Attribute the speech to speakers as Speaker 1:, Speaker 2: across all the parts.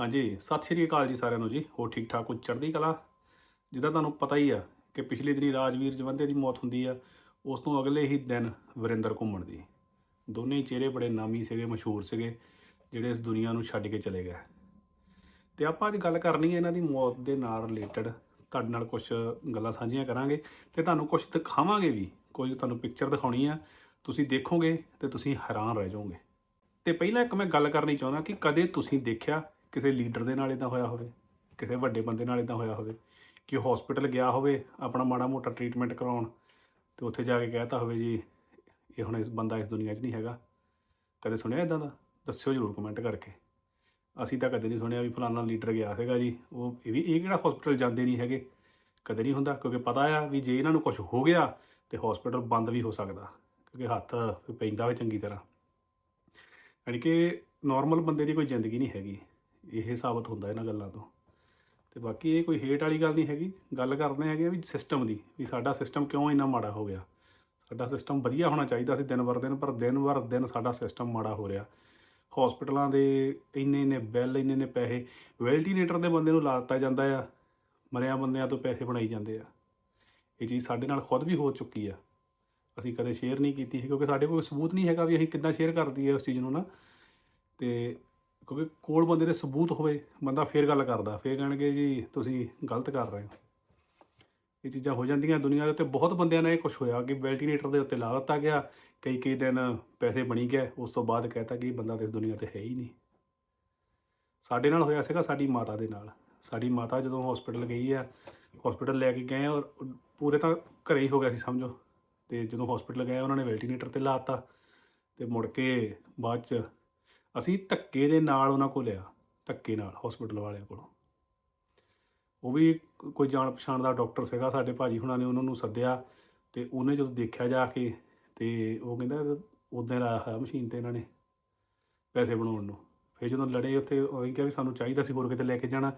Speaker 1: ਹਾਂਜੀ, ਸਤਿ ਸ਼੍ਰੀ ਅਕਾਲ ਜੀ ਸਾਰਿਆਂ ਨੂੰ ਜੀ। ਹੋ ਠੀਕ ਠਾਕ ਹੋ ਚੜ੍ਹਦੀ ਕਲਾ? ਜਿੱਦਾਂ ਤੁਹਾਨੂੰ ਪਤਾ ਹੀ ਆ ਕਿ ਪਿਛਲੇ ਦਿਨੀ ਰਾਜਵੀਰ ਜਵੰਦੇ ਦੀ ਮੌਤ ਹੁੰਦੀ ਆ, ਉਸ ਤੋਂ ਅਗਲੇ ਹੀ ਦਿਨ ਵਰਿੰਦਰ ਘੁੰਮਣ ਦੀ। ਦੋਨੇ ਚਿਹਰੇ ਬੜੇ ਨਾਮੀ ਸੀਗੇ, ਮਸ਼ਹੂਰ ਸੀਗੇ, ਜਿਹੜੇ ਇਸ ਦੁਨੀਆ ਨੂੰ ਛੱਡ ਕੇ ਚਲੇ ਗਏ। ਤੇ ਆਪਾਂ ਅੱਜ ਗੱਲ ਕਰਨੀ ਹੈ ਇਹਨਾਂ ਦੀ ਮੌਤ ਦੇ ਨਾਲ ਰਿਲੇਟਡ ਤੁਹਾਡੇ ਨਾਲ ਕੁਝ ਗੱਲਾਂ ਸਾਂਝੀਆਂ ਕਰਾਂਗੇ ਤੇ ਤੁਹਾਨੂੰ ਕੁਝ ਦਿਖਾਵਾਂਗੇ ਵੀ। ਕੋਈ ਤੁਹਾਨੂੰ ਪਿਕਚਰ ਦਿਖਾਉਣੀ ਆ, ਤੁਸੀਂ ਦੇਖੋਗੇ ਤੇ ਤੁਸੀਂ ਹੈਰਾਨ ਰਹਿ ਜਾਓਗੇ। ਤੇ ਪਹਿਲਾਂ ਇੱਕ ਮੈਂ ਗੱਲ ਕਰਨੀ ਚਾਹੁੰਦਾ ਕਿ ਕਦੇ ਤੁਸੀਂ ਦੇਖਿਆ ਕਿਸੇ ਲੀਡਰ ਦੇ ਨਾਲ ਇਦਾਂ ਹੋਇਆ ਹੋਵੇ, ਕਿਸੇ ਵੱਡੇ ਬੰਦੇ ਨਾਲ ਇਦਾਂ ਹੋਇਆ ਹੋਵੇ ਕਿ ਹਸਪੀਟਲ ਗਿਆ ਹੋਵੇ, ਆਪਣਾ ਮਾੜਾ ਮੋਟਾ ਟ੍ਰੀਟਮੈਂਟ ਕਰਾਉਣ ਤੇ ਉੱਥੇ ਜਾ ਕੇ ਕਹਿਤਾ ਹੋਵੇ ਜੀ, ਇਹ ਹੁਣ ਇਸ ਬੰਦਾ ਇਸ ਦੁਨੀਆ 'ਚ ਨਹੀਂ ਹੈਗਾ। ਕਦੇ ਸੁਣਿਆ ਇਦਾਂ ਦਾ? ਦੱਸਿਓ ਜਰੂਰ ਕਮੈਂਟ ਕਰਕੇ। ਅਸੀਂ ਤਾਂ ਕਦੇ ਨਹੀਂ ਸੁਣਿਆ ਵੀ ਫਲਾਣਾ ਲੀਡਰ ਗਿਆ ਸੀਗਾ ਜੀ। ਉਹ ਇਹ ਵੀ, ਇਹ ਕਿਹੜਾ ਹਸਪੀਟਲ ਜਾਂਦੇ ਨਹੀਂ ਹੈਗੇ? ਕਦੇ ਨਹੀਂ ਹੁੰਦਾ, ਕਿਉਂਕਿ ਪਤਾ ਆ ਵੀ ਜੇ ਇਹਨਾਂ ਨੂੰ ਕੁਝ ਹੋ ਗਿਆ ਤੇ ਹਸਪੀਟਲ ਬੰਦ ਵੀ ਹੋ ਸਕਦਾ, ਕਿਉਂਕਿ ਹੱਥ ਪੈਂਦਾ ਹੋਵੇ ਚੰਗੀ ਤਰ੍ਹਾਂ। ਯਾਨੀ ਕਿ ਨਾਰਮਲ ਬੰਦੇ ਦੀ ਕੋਈ ਜ਼ਿੰਦਗੀ ਨਹੀਂ ਹੈਗੀ। ਇਹ ਸਾਬਤ ਹੁੰਦਾ ਇਹਨਾਂ ਗੱਲਾਂ ਤੋਂ। ਤੇ ਬਾਕੀ ਇਹ ਕੋਈ ਹੇਟ ਵਾਲੀ ਗੱਲ ਨਹੀਂ ਹੈਗੀ। ਗੱਲ ਕਰਦੇ ਹੈਗੇ ਵੀ ਸਿਸਟਮ ਦੀ, ਵੀ ਸਾਡਾ ਸਿਸਟਮ ਕਿਉਂ ਇੰਨਾ ਮਾੜਾ ਹੋ ਗਿਆ। ਸਾਡਾ ਸਿਸਟਮ ਵਧੀਆ ਹੋਣਾ ਚਾਹੀਦਾ ਸੀ ਦਿਨ ਵਰ ਦਿਨ, ਪਰ ਦਿਨ ਵਰ ਦਿਨ ਸਾਡਾ ਸਿਸਟਮ ਮਾੜਾ ਹੋ ਰਿਹਾ। ਹਸਪੀਟਲਾਂ ਦੇ ਇੰਨੇ ਇੰਨੇ ਬਿੱਲ, ਇੰਨੇ ਇੰਨੇ ਪੈਸੇ ਵੈਲਟੀਨੇਟਰ ਦੇ ਬੰਦੇ ਨੂੰ ਲਾ ਦਿੱਤਾ ਜਾਂਦਾ ਆ। ਮਰਿਆ ਬੰਦਿਆਂ ਤੋਂ ਪੈਸੇ ਬਣਾਈ ਜਾਂਦੇ ਆ। ਇਹ ਚੀਜ਼ ਸਾਡੇ ਨਾਲ ਖੁਦ ਵੀ ਹੋ ਚੁੱਕੀ ਆ। ਅਸੀਂ ਕਦੇ ਸ਼ੇਅਰ ਨਹੀਂ ਕੀਤੀ ਸੀ, ਕਿਉਂਕਿ ਸਾਡੇ ਕੋਲ ਸਬੂਤ ਨਹੀਂ ਹੈਗਾ ਵੀ ਅਸੀਂ ਕਿੱਦਾਂ ਸ਼ੇਅਰ ਕਰ ਦਈਏ ਉਸ ਚੀਜ਼ ਨੂੰ ਨਾ। ਤੇ ਕਿਉਂਕਿ ਕੋਲ ਬੰਦੇ ਦੇ ਸਬੂਤ ਹੋਵੇ, ਬੰਦਾ ਫੇਰ ਗੱਲ ਕਰਦਾ, ਫੇਰ ਕਹਿਣਗੇ ਜੀ ਤੁਸੀਂ ਗਲਤ ਕਰ ਰਹੇ ਹੋ। ਇਹ ਚੀਜ਼ਾਂ ਹੋ ਜਾਂਦੀਆਂ ਦੁਨੀਆ ਦੇ ਉੱਤੇ, ਬਹੁਤ ਬੰਦਿਆਂ ਨਾਲ ਇਹ ਕੁਝ ਹੋਇਆ ਕਿ ਵੈਲਟੀਨੇਟਰ ਦੇ ਉੱਤੇ ਲਾ ਦਿੱਤਾ ਗਿਆ, ਕਈ ਕਈ ਦਿਨ ਪੈਸੇ ਬਣੀ ਗਏ ਉਸ ਤੋਂ ਬਾਅਦ ਕਹਿਤਾ ਕਿ ਬੰਦਾ ਤੇ ਇਸ ਦੁਨੀਆ ਤੇ ਹੈ ਹੀ ਨਹੀਂ। ਸਾਡੇ ਨਾਲ ਹੋਇਆ ਸੀਗਾ, ਸਾਡੀ ਮਾਤਾ ਦੇ ਨਾਲ। ਸਾਡੀ ਮਾਤਾ ਜਦੋਂ ਹਸਪੀਟਲ ਗਈ ਆ ਹਸਪੀਟਲ ਲੈ ਕੇ ਗਏ ਔਰ ਪੂਰੇ ਤਾਂ ਘਰੇ ਹੀ ਹੋ ਗਿਆ ਸੀ, ਸਮਝੋ। ਤੇ ਜਦੋਂ ਹਸਪੀਟਲ ਗਏ, ਉਹਨਾਂ ਨੇ ਵੈਲਟੀਨੇਟਰ ਤੇ ਲਾਤਾ ਤੇ ਮੁੜ ਕੇ ਬਾਅਦ ਚ ਅਸੀਂ ਧੱਕੇ ਦੇ ਨਾਲ ਉਹਨਾਂ ਕੋਲ ਲਿਆ, ਧੱਕੇ ਨਾਲ ਹਸਪੀਟਲ ਵਾਲਿਆਂ ਕੋਲੋਂ। ਉਹ ਵੀ ਕੋਈ ਜਾਣ ਪਛਾਣ ਦਾ ਡਾਕਟਰ ਸੀਗਾ, ਸਾਡੇ ਭਾਜੀ ਹੁਣਾਂ ਨੇ ਉਹਨਾਂ ਨੂੰ ਸੱਦਿਆ ਤੇ ਉਹਨੇ ਜਦੋਂ ਦੇਖਿਆ ਜਾ ਕੇ ਤੇ ਉਹ ਕਹਿੰਦਾ ਉਦੋਂ ਲਾਇਆ ਹੋਇਆ ਮਸ਼ੀਨ ਤੇ ਇਹਨਾਂ ਨੇ ਪੈਸੇ ਬਣਾਉਣ ਨੂੰ। ਫਿਰ ਜਦੋਂ ਲੜੇ ਉੱਥੇ, ਉਹੀ ਕਿਹਾ ਵੀ ਸਾਨੂੰ ਚਾਹੀਦਾ ਸੀ ਹੋਰ ਕਿਤੇ ਲੈ ਕੇ ਜਾਣਾ।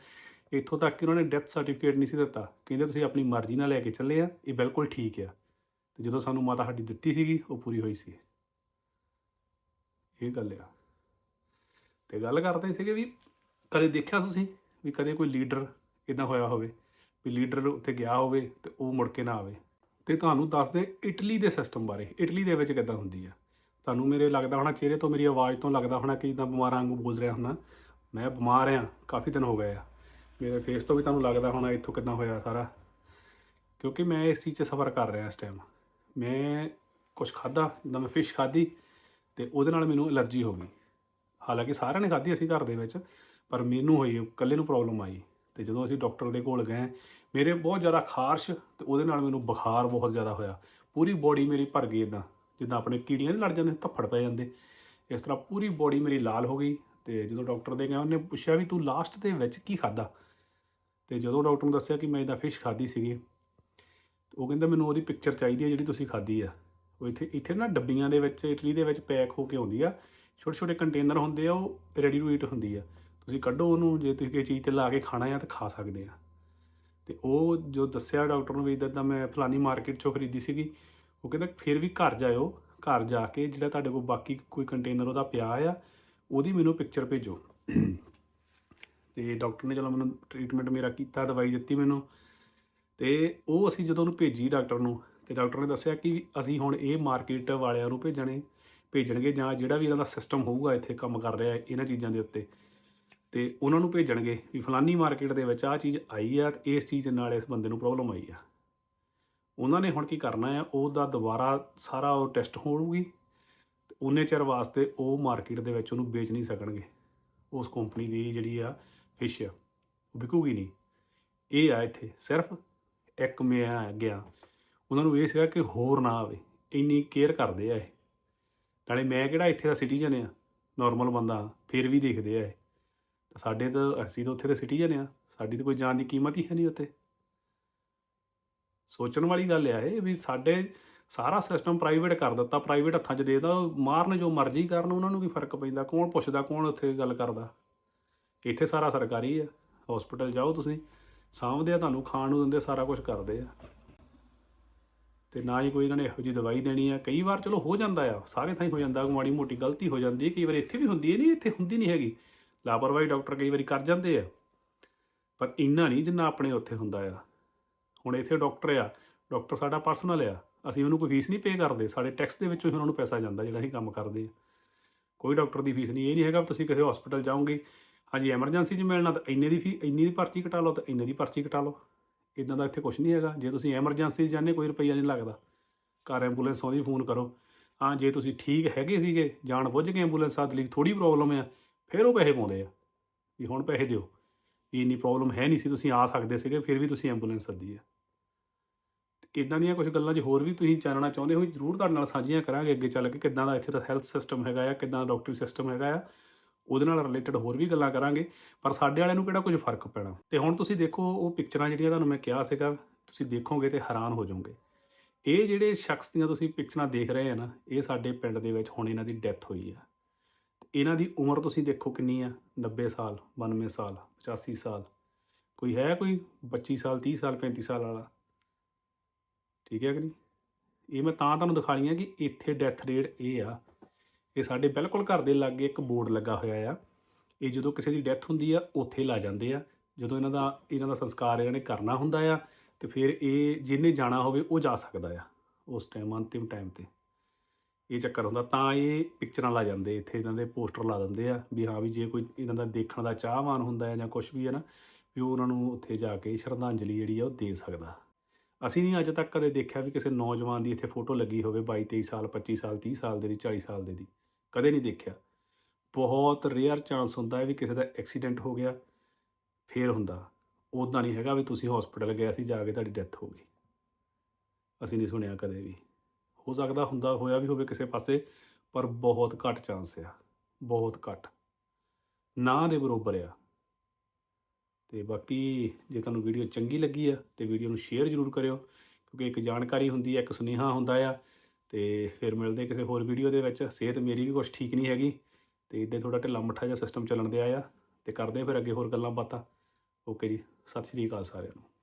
Speaker 1: ਇੱਥੋਂ ਤੱਕ ਕਿ ਉਹਨਾਂ ਨੇ ਡੈਥ ਸਰਟੀਫਿਕੇਟ ਨਹੀਂ ਸੀ ਦਿੱਤਾ। ਕਹਿੰਦੇ ਤੁਸੀਂ ਆਪਣੀ ਮਰਜ਼ੀ ਨਾਲ ਲੈ ਕੇ ਚੱਲੇ ਆ, ਇਹ ਬਿਲਕੁਲ ਠੀਕ ਆ। ਤੇ ਜਦੋਂ ਸਾਨੂੰ ਮਾਤਾ ਸਾਡੀ ਦਿੱਤੀ ਸੀਗੀ, ਉਹ ਪੂਰੀ ਹੋਈ ਸੀ। ਇਹ ਗੱਲ ਆ। ਤੇ ਗੱਲ ਕਰਦੇ ਸੀਗੇ ਵੀ ਕਦੇ ਦੇਖਿਆ ਤੁਸੀਂ ਵੀ ਕਦੇ ਕੋਈ ਲੀਡਰ ਇਦਾਂ ਹੋਇਆ ਹੋਵੇ, ਵੀ ਲੀਡਰ ਉੱਥੇ ਗਿਆ ਹੋਵੇ ਤੇ ਉਹ ਮੁੜ ਕੇ ਨਾ ਆਵੇ? ਤੇ ਤੁਹਾਨੂੰ ਦੱਸਦੇ ਇਟਲੀ ਦੇ ਸਿਸਟਮ ਬਾਰੇ, ਇਟਲੀ ਦੇ ਵਿੱਚ ਕਿੱਦਾਂ ਹੁੰਦੀ ਆ? ਤੁਹਾਨੂੰ ਮੇਰੇ ਲੱਗਦਾ ਹੋਣਾ, ਚਿਹਰੇ ਤੋਂ ਮੇਰੀ ਆਵਾਜ਼ ਤੋਂ ਲੱਗਦਾ ਹੋਣਾ ਕਿ ਜਿੱਦਾਂ ਬਿਮਾਰਾਂ ਵਾਂਗੂ ਬੋਲ ਰਿਹਾ ਹੁਣਾ ਮੈਂ ਬਿਮਾਰ ਆ ਕਾਫੀ ਦਿਨ ਹੋ ਗਏ ਆ। ਮੇਰੇ ਫੇਸ ਤੋਂ ਵੀ ਤੁਹਾਨੂੰ ਲੱਗਦਾ ਹੋਣਾ ਇੱਥੋਂ ਕਿੱਦਾਂ ਹੋਇਆ ਸਾਰਾ? ਕਿਉਂਕਿ ਮੈਂ ਇਸ ਚੀਜ਼ 'ਚ ਸਫਰ ਕਰ ਰਿਹਾ ਇਸ ਟਾਈਮ ਮੈਂ ਕੁਝ ਖਾਦਾ ਜਿੱਦਾਂ ਮੈਂ ਫਿਸ਼ ਖਾਦੀ ਤੇ ਉਹਦੇ ਨਾਲ ਮੈਨੂੰ ਅਲਰਜੀ ਹੋ ਗਈ। ਹਾਲਾਂਕਿ ਸਾਰਿਆਂ ਨੇ ਖਾਧੀ ਅਸੀਂ ਘਰ ਦੇ ਵਿੱਚ, ਪਰ ਮੈਨੂੰ ਹੋਈ, ਇਕੱਲੇ ਨੂੰ ਪ੍ਰੋਬਲਮ ਆਈ ਤੇ ਜਦੋਂ ਅਸੀਂ ਡਾਕਟਰ ਦੇ ਕੋਲ ਗਏ, ਮੇਰੇ ਬਹੁਤ ਜ਼ਿਆਦਾ ਖਾਰਸ਼ ਤੇ ਉਹਦੇ ਨਾਲ ਮੈਨੂੰ ਬੁਖਾਰ ਬਹੁਤ ਜ਼ਿਆਦਾ ਹੋਇਆ। ਪੂਰੀ ਬੋਡੀ ਮੇਰੀ ਭਰ ਗਈ ਇਦਾਂ ਜਿੱਦਾਂ ਆਪਣੇ ਕੀੜੀਆਂ ਦੇ ਲੜ ਜਾਂਦੇ, ਧੱਫੜ ਪੈ ਜਾਂਦੇ। ਇਸ ਤਰ੍ਹਾਂ ਪੂਰੀ ਬੋਡੀ ਮੇਰੀ ਲਾਲ ਹੋ ਗਈ ਤੇ ਜਦੋਂ ਡਾਕਟਰ ਦੇ ਗਏ, ਉਹਨੇ ਪੁੱਛਿਆ ਵੀ ਤੂੰ ਲਾਸਟ ਦੇ ਵਿੱਚ ਕੀ ਖਾਦਾ ਤੇ ਜਦੋਂ ਡਾਕਟਰ ਨੂੰ ਦੱਸਿਆ ਕਿ ਮੈਂ ਇਹਦਾ ਫਿਸ਼ ਖਾਦੀ ਸੀਗੀ, ਉਹ ਕਹਿੰਦਾ ਮੈਨੂੰ ਉਹਦੀ ਪਿਕਚਰ ਚਾਹੀਦੀ ਹੈ ਜਿਹੜੀ ਤੁਸੀਂ ਖਾਦੀ ਆ। ਉਹ ਇੱਥੇ ਇੱਥੇ ਨਾ ਡੱਬੀਆਂ ਦੇ ਵਿੱਚ, ਇਟਲੀ ਦੇ ਵਿੱਚ ਪੈਕ ਹੋ ਕੇ ਆਉਂਦੀ ਆ ਛੋਟੇ ਛੋਟੇ ਕੰਟੇਨਰ ਹੁੰਦੇ ਆ, ਉਹ ਰੈਡੀ ਟੂ ਈਟ ਹੁੰਦੀ ਆ। ਤੁਸੀਂ ਕੱਢੋ ਉਹਨੂੰ, ਜੇ ਤੁਸੀਂ ਕਿਸੇ ਚੀਜ਼ ਤੇ ਲਾ ਕੇ ਖਾਣਾ ਆ ਤਾਂ ਖਾ ਸਕਦੇ ਆ। ਤੇ ਉਹ ਜੋ ਦੱਸਿਆ ਡਾਕਟਰ ਨੂੰ ਵੀ ਇਦਾਂ ਦਾ ਮੈਂ ਫਲਾਨੀ ਮਾਰਕੀਟ ਚੋਂ ਖਰੀਦੀ ਸੀਗੀ, ਉਹ ਕਹਿੰਦਾ ਫਿਰ ਵੀ ਘਰ ਜਾਇਓ, ਘਰ ਜਾ ਕੇ ਜਿਹੜਾ ਤੁਹਾਡੇ ਕੋਲ ਬਾਕੀ ਕੋਈ ਕੰਟੇਨਰ ਉਹਦਾ ਪਿਆ ਆ, ਉਹਦੀ ਮੈਨੂੰ ਪਿਕਚਰ ਭੇਜੋ। ਤੇ ਡਾਕਟਰ ਨੇ ਚਲੋ ਮੈਨੂੰ ਟ੍ਰੀਟਮੈਂਟ ਮੇਰਾ ਕੀਤਾ, ਦਵਾਈ ਦਿੱਤੀ ਮੈਨੂੰ। ਤੇ ਉਹ ਅਸੀਂ ਜਦੋਂ ਉਹਨੂੰ ਭੇਜੀ ਡਾਕਟਰ ਨੂੰ, ਤੇ ਡਾਕਟਰ ਨੇ ਦੱਸਿਆ ਕਿ ਅਸੀਂ ਹੁਣ ਇਹ ਮਾਰਕੀਟ ਵਾਲਿਆਂ ਨੂੰ ਭੇਜਣੇ। ਭੇਜਣਗੇ ਜਾਂ ਜਿਹੜਾ ਵੀ ਇਹਨਾਂ ਦਾ ਸਿਸਟਮ ਹੋਊਗਾ ਇੱਥੇ ਕੰਮ ਕਰ ਰਿਹਾ ਇਹਨਾਂ ਚੀਜ਼ਾਂ ਦੇ ਉੱਤੇ। ਤੇ ਉਹਨਾਂ ਨੂੰ ਭੇਜਣਗੇ ਵੀ ਫਲਾਨੀ ਮਾਰਕੀਟ ਦੇ ਵਿੱਚ ਆਹ ਚੀਜ਼ ਆਈ ਆ ਤੇ ਇਸ ਚੀਜ਼ ਦੇ ਨਾਲ ਇਸ ਬੰਦੇ ਨੂੰ ਪ੍ਰੋਬਲਮ ਆਈ ਆ। ਉਹਨਾਂ ਨੇ ਹੁਣ ਕੀ ਕਰਨਾ ਆ, ਉਹਦਾ ਦੁਬਾਰਾ ਸਾਰਾ ਉਹ ਟੈਸਟ ਹੋਊਗੀ ਤੇ ਉਹਨੇ ਚਿਰ ਵਾਸਤੇ ਉਹ ਮਾਰਕੀਟ ਦੇ ਵਿੱਚ ਉਹਨੂੰ ਵੇਚ ਨਹੀਂ ਸਕਣਗੇ। ਉਸ ਕੰਪਨੀ ਦੀ ਜਿਹੜੀ ਆ ਫਿਸ਼ ਆ, ਉਹ ਵਿਕੂਗੀ ਨਹੀਂ। ਇਹ ਆ ਇੱਥੇ ਸਿਰਫ ਇੱਕ ਮੈਂ ਗਿਆ। ਉਹਨਾਂ ਨੂੰ ਇਹ ਸੀਗਾ ਕਿ ਹੋਰ ਨਾ ਆਵੇ, ਇੰਨੀ ਕੇਅਰ ਕਰਦੇ ਆ ਇਹ। ਨਾਲੇ ਮੈਂ ਕਿਹੜਾ ਇੱਥੇ ਦਾ ਸਿਟੀਜ਼ਨ ਆ? ਨਾਰਮਲ ਬੰਦਾ, ਫਿਰ ਵੀ ਦੇਖਦੇ ਆ ਇਹ। ਤਾਂ ਸਾਡੇ ਤਾਂ, ਅਸੀਂ ਤਾਂ ਉੱਥੇ ਦੇ ਸਿਟੀਜ਼ਨ ਆ। ਸਾਡੀ ਤਾਂ ਕੋਈ ਜਾਨ ਦੀ ਕੀਮਤ ਹੀ ਹੈ ਨਹੀਂ ਉੱਥੇ। ਸੋਚਣ ਵਾਲੀ ਗੱਲ ਆ ਇਹ ਵੀ ਸਾਡੇ ਸਾਰਾ ਸਿਸਟਮ ਪ੍ਰਾਈਵੇਟ ਕਰ ਦਿੱਤਾ ਪ੍ਰਾਈਵੇਟ ਹੱਥਾਂ 'ਚ ਦੇ ਦਿੱਤਾ। ਮਾਰਨ ਜੋ ਮਰਜ਼ੀ ਕਰਨ, ਉਹਨਾਂ ਨੂੰ ਕੀ ਫ਼ਰਕ ਪੈਂਦਾ। ਕੌਣ ਪੁੱਛਦਾ, ਕੌਣ ਉੱਥੇ ਗੱਲ ਕਰਦਾ? ਇੱਥੇ ਸਾਰਾ ਸਰਕਾਰੀ ਆ। ਹਸਪੀਟਲ ਜਾਓ ਤੁਸੀਂ। ਸਾਂਭਦੇ ਆ ਤੁਹਾਨੂੰ, ਖਾਣ ਨੂੰ ਦਿੰਦੇ ਸਾਰਾ ਕੁਝ ਕਰਦੇ ਆ। ਤੇ ਨਾ ਹੀ ਕੋਈ ਇਹਨਾਂ ਨੇ ਇਹੋ ਜਿਹੀ ਦਵਾਈ ਦੇਣੀ ਆ। ਕਈ ਵਾਰ ਚਲੋ ਹੋ ਜਾਂਦਾ ਆ, ਸਾਰੇ ਥਾਂ ਹੀ ਹੋ ਜਾਂਦਾ ਮਾੜੀ ਮੋਟੀ ਗਲਤੀ ਹੋ ਜਾਂਦੀ ਹੈ ਕਈ ਵਾਰ ਇੱਥੇ ਵੀ ਹੁੰਦੀ ਹੈ ਨਹੀਂ, ਇੱਥੇ ਹੁੰਦੀ ਨਹੀਂ ਹੈਗੀ। ਲਾਪਰਵਾਹੀ ਡਾਕਟਰ ਕਈ ਵਾਰੀ ਕਰ ਜਾਂਦੇ ਆ। ਪਰ ਇੰਨਾ ਨਹੀਂ ਜਿੰਨਾ ਆਪਣੇ ਉੱਥੇ ਹੁੰਦਾ ਆ। ਹੁਣ ਇੱਥੇ ਡਾਕਟਰ ਆ, ਡਾਕਟਰ ਸਾਡਾ ਪਰਸਨਲ ਆ। ਅਸੀਂ ਉਹਨੂੰ ਕੋਈ ਫੀਸ ਨਹੀਂ ਪੇ ਕਰਦੇ। ਸਾਡੇ ਟੈਕਸ ਦੇ ਵਿੱਚੋਂ ਹੀ ਉਹਨਾਂ ਨੂੰ ਪੈਸਾ ਜਾਂਦਾ ਜਿਹੜਾ ਅਸੀਂ ਕੰਮ ਕਰਦੇ ਆ। ਕੋਈ ਡਾਕਟਰ ਦੀ ਫੀਸ ਨਹੀਂ, ਇਹ ਨਹੀਂ ਹੈਗਾ ਵੀ ਤੁਸੀਂ ਕਿਸੇ ਹਸਪੀਟਲ ਜਾਓਗੇ। ਹਾਂਜੀ, ਐਮਰਜੈਂਸੀ 'ਚ ਮਿਲਣਾ ਤਾਂ ਇੰਨੇ ਦੀ ਫੀ, ਇੰਨੀ ਦੀ ਪਰਚੀ ਕਟਾ ਲਓ ਤਾਂ ਇੰਨੇ ਦੀ ਪਰਚੀ ਕਟਾ ਲਓ। ਇਦਾਂ ਦਾ ਇੱਥੇ ਕੁਝ ਨਹੀਂ ਹੈਗਾ। ਜੇ ਤੁਸੀਂ ਐਮਰਜੈਂਸੀ 'ਚ ਜਾਂਦੇ, ਕੋਈ ਰੁਪਈਆ ਨਹੀਂ ਲੱਗਦਾ। ਘਰ ਐਂਬੂਲੈਂਸ ਆਉਂਦੀ, ਫੋਨ ਕਰੋ। ਹਾਂ, ਜੇ ਤੁਸੀਂ ਠੀਕ ਹੈਗੇ ਸੀਗੇ, ਜਾਣ ਬੁੱਝ ਕੇ ਐਂਬੂਲੈਂਸ ਸੱਦ ਲਈ ਥੋੜੀ ਪ੍ਰੋਬਲਮ ਆ, ਫਿਰ ਉਹ ਪੈਸੇ ਪਾਉਂਦੇ ਆ। ਵੀ ਹੁਣ ਪੈਸੇ ਦਿਓ। ਵੀ ਇੰਨੀ ਪ੍ਰੋਬਲਮ ਹੈ ਨਹੀਂ ਸੀ, ਤੁਸੀਂ ਆ ਸਕਦੇ ਸੀਗੇ, ਫਿਰ ਵੀ ਤੁਸੀਂ ਐਂਬੂਲੈਂਸ ਸੱਦੀ ਆ। ਇਦਾਂ ਦੀਆਂ ਕੁਝ ਗੱਲਾਂ ਜੇ ਹੋਰ ਵੀ ਤੁਸੀਂ ਜਾਣਨਾ ਚਾਹੁੰਦੇ ਹੋ, ਜ਼ਰੂਰ ਤੁਹਾਡੇ ਨਾਲ ਸਾਂਝੀਆਂ ਕਰਾਂਗੇ ਅੱਗੇ ਚੱਲ ਕੇ, ਕਿੱਦਾਂ ਦਾ ਇੱਥੇ ਦਾ ਹੈਲਥ ਸਿਸਟਮ ਹੈਗਾ ਆ, ਕਿੱਦਾਂ ਦਾ ਡਾਕਟਰੀ ਸਿਸਟਮ ਹੈਗਾ ਆ। ਉਹਦੇ ਨਾਲ ਰਿਲੇਟਡ ਹੋਰ ਵੀ ਗੱਲਾਂ ਕਰਾਂਗੇ, ਪਰ ਸਾਡੇ ਵਾਲਿਆਂ ਨੂੰ ਕਿਹੜਾ ਕੁਝ ਫ਼ਰਕ ਪੈਣਾ? ਤੇ ਹੁਣ ਤੁਸੀਂ ਦੇਖੋ, ਉਹ ਪਿਕਚਰਾਂ ਜਿਹੜੀਆਂ ਤੁਹਾਨੂੰ ਮੈਂ ਕਿਹਾ ਸੀਗਾ, ਤੁਸੀਂ ਦੇਖੋਗੇ ਤੇ ਹੈਰਾਨ ਹੋ ਜਾਓਗੇ। ਇਹ ਜਿਹੜੇ ਸ਼ਖਸ ਦੀਆਂ ਤੁਸੀਂ ਪਿਕਚਰਾਂ ਦੇਖ ਰਹੇ ਆ ਨਾ, ਇਹ ਸਾਡੇ ਪਿੰਡ ਦੇ ਵਿੱਚ ਹੁਣ ਇਹਨਾਂ ਦੀ ਡੈਥ ਹੋਈ ਆ। ਇਹਨਾਂ ਦੀ ਉਮਰ ਤੁਸੀਂ ਦੇਖੋ ਕਿੰਨੀ ਆ 90 ਸਾਲ 92 ਸਾਲ 85 ਸਾਲ। ਕੋਈ ਹੈ ਕੋਈ 25 ਸਾਲ 30 ਸਾਲ 35 ਸਾਲ ਵਾਲਾ? ਠੀਕ ਹੈ ਕਿ ਨਹੀਂ? ਇਹ ਮੈਂ ਤਾਂ ਤੁਹਾਨੂੰ ਦਿਖਾ ਲਈਆਂ ਕਿ ਇੱਥੇ ਡੈਥ ਰੇਟ ਇਹ ਆ ਇਹ ਸਾਡੇ ਬਿਲਕੁਲ ਘਰ ਦੇ ਲਾਗੇ ਇੱਕ ਬੋਰਡ ਲੱਗਾ ਹੋਇਆ ਆ। ਇਹ ਜਦੋਂ ਕਿਸੇ ਦੀ ਡੈਥ ਹੁੰਦੀ ਆ, ਉੱਥੇ ਲਾ ਜਾਂਦੇ ਆ। ਜਦੋਂ ਇਹਨਾਂ ਦਾ ਇਹਨਾਂ ਦਾ ਸੰਸਕਾਰ ਇਹਨਾਂ ਨੇ ਕਰਨਾ ਹੁੰਦਾ ਆ, ਤੇ ਫਿਰ ਇਹ ਜਿਹਨੇ ਜਾਣਾ ਹੋਵੇ, ਉਹ ਜਾ ਸਕਦਾ ਆ ਉਸ ਟਾਈਮ ਅੰਤਿਮ ਟਾਈਮ ਤੇ। ਇਹ ਚੱਕਰ ਹੁੰਦਾ, ਤਾਂ ਇਹ ਪਿਕਚਰਾਂ ਲਾ ਜਾਂਦੇ, ਇੱਥੇ ਇਹਨਾਂ ਦੇ ਪੋਸਟਰ ਲਾ ਦਿੰਦੇ ਆ ਵੀ ਹਾਂ ਵੀ ਜੇ ਕੋਈ ਇਹਨਾਂ ਦਾ ਦੇਖਣ ਦਾ ਚਾਹਵਾਨ ਹੁੰਦਾ ਹੈ ਜਾਂ ਕੁਝ ਵੀ ਹੈ ਨਾ, ਵੀ ਉਹਨਾਂ ਨੂੰ ਉੱਥੇ ਜਾ ਕੇ ਸ਼ਰਧਾਂਜਲੀ ਜਿਹੜੀ ਆ ਉਹ ਦੇ ਸਕਦਾ। ਅਸੀਂ ਨਹੀਂ ਅੱਜ ਤੱਕ ਕਦੇ ਦੇਖਿਆ ਵੀ ਕਿਸੇ ਨੌਜਵਾਨ ਦੀ ਇੱਥੇ ਫੋਟੋ ਲੱਗੀ ਹੋਵੇ 22 23 ਸਾਲ 25 ਸਾਲ 30 ਸਾਲ ਦੇ ਦੀ 40 ਸਾਲ ਦੇ ਦੀ। ਕਦੇ ਨਹੀਂ ਦੇਖਿਆ। ਬਹੁਤ ਰੇਅਰ ਚਾਂਸ ਹੁੰਦਾ ਹੈ ਵੀ ਕਿਸੇ ਦਾ ਐਕਸੀਡੈਂਟ ਹੋ ਗਿਆ, ਫੇਰ ਹੁੰਦਾ। ਉਦਾਂ ਨਹੀਂ ਹੈਗਾ ਵੀ ਤੁਸੀਂ ਹਸਪੀਟਲ ਗਏ ਸੀ, ਜਾ ਕੇ ਤੁਹਾਡੀ ਡੈਥ ਹੋ ਗਈ। ਅਸੀਂ ਨਹੀਂ ਸੁਣਿਆ ਕਦੇ ਵੀ। ਹੋ ਸਕਦਾ ਹੁੰਦਾ ਹੋਇਆ ਵੀ ਹੋਵੇ ਕਿਸੇ ਪਾਸੇ, ਪਰ ਬਹੁਤ ਘੱਟ ਚਾਂਸ ਆ। ਬਹੁਤ ਘੱਟ। ਨਾ ਦੇ ਬਰੋਬਰ ਆ। ਤੇ ਬਾਕੀ ਜੇ ਤੁਹਾਨੂੰ ਵੀਡੀਓ ਚੰਗੀ ਲੱਗੀ ਆ, ਤੇ ਵੀਡੀਓ ਨੂੰ ਸ਼ੇਅਰ ਜ਼ਰੂਰ ਕਰਿਓ, ਕਿਉਂਕਿ ਇੱਕ ਜਾਣਕਾਰੀ ਹੁੰਦੀ ਹੈ, ਇੱਕ ਸੁਨੇਹਾ ਹੁੰਦਾ ਆ। ਤੇ ਫਿਰ ਮਿਲਦੇ ਕਿਸੇ ਹੋਰ ਵੀਡੀਓ ਦੇ ਵਿੱਚ। ਸਿਹਤ ਮੇਰੀ ਵੀ ਕੁਝ ਠੀਕ ਨਹੀਂ ਹੈਗੀ। ਤੇ ਇੱਦਾਂ ਥੋੜਾ ਢਿੱਲਾ ਮੱਠਾ ਜਿਹਾ ਸਿਸਟਮ ਚੱਲਣ ਦਿਆ ਆ। ਤੇ ਕਰਦੇ ਫਿਰ ਅੱਗੇ ਹੋਰ ਗੱਲਾਂ ਬਾਤਾਂ। ਓਕੇ ਜੀ, ਸਤਿ ਸ਼੍ਰੀ ਅਕਾਲ ਸਾਰਿਆਂ ਨੂੰ।